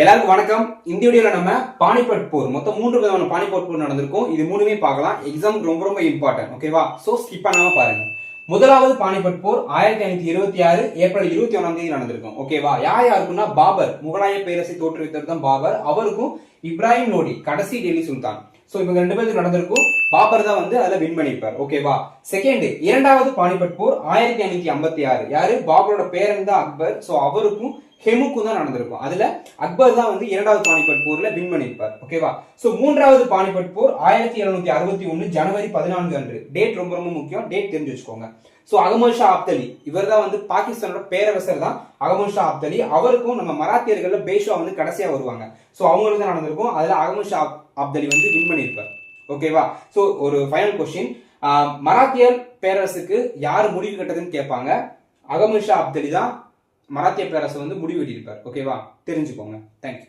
எல்லாருக்கும் வணக்கம். இந்த வீடியோல நம்ம பானிபட் போர் மொத்தம் மூன்று விதமான பானிபட் போர் நடந்திருக்கும். இது மூணுமே பார்க்கலாம். எக்ஸாம் ரொம்ப ரொம்ப இம்பார்ட்டன்ட் ஓகேவா சோ ஸ்கிப் பண்ணாம பாருங்க. முதலாவது பானிபட் போர் ஆயிரத்தி ஐநூத்தி இருபத்தி ஆறு ஏப்ரல் இருபத்தி ஒன்னாம் தேதி நடந்திருக்கும் ஓகேவா யார் யாருக்குன்னா பாபர். முகலாய பேரரசை தோற்றுவித்தவர் தான் பாபர். அவருக்கும் இப்ராஹிம் லோடி கடைசி டெல்லி சுல்தான். ஸோ இவங்க ரெண்டு பேருக்கு நடந்திருக்கும் பாபர் தான் வந்து அதுல வின் பண்ணிருப்பார் ஓகேவா செகண்ட் இரண்டாவது பானிபட் போர் ஆயிரத்தி ஐநூத்தி ஐம்பத்தி ஆறு. யாரு? பாபரோட பேரன் தான் அக்பர். சோ அவருக்கும் ஹெமுக்கும் தான் நடந்திருக்கும். அதுல அக்பர் தான் வந்து இரண்டாவது பானிபட் போர்ல வின் பண்ணியிருப்பார் ஓகேவா சோ மூன்றாவது பானிபட் போர் ஆயிரத்தி எழுநூத்தி அறுபத்தி ஒன்னு ஜனவரி பதினான்கு அன்று. டேட் ரொம்ப ரொம்ப முக்கியம். டேட் தெரிஞ்சு வச்சுக்கோங்க. ஸோ அகமது ஷா அப்தலி இவர் தான் வந்து பாகிஸ்தானோட பேரரசர் தான். அகமது ஷா அப்தலி அவருக்கும் நம்ம மராத்தியர்கள்ல பேஷா வந்து கடைசியா வருவாங்க. ஸோ அவங்களுக்கு தான் நடந்திருக்கும். அதுல அகமது ஷா அப்தலி வந்து வின் பண்ணியிருப்பார். ஓகேவா ஸோ ஒரு ஃபைனல் கொஸ்டின் மராத்தியர் பேரரசுக்கு யார் முடிவு கட்டதுன்னு கேட்பாங்க. அகமது ஷா அப்தலி தான் மராத்திய பேரரசு வந்து முடிவு கட்டியிருப்பார். ஓகேவா தெரிஞ்சுக்கோங்க. தேங்க்யூ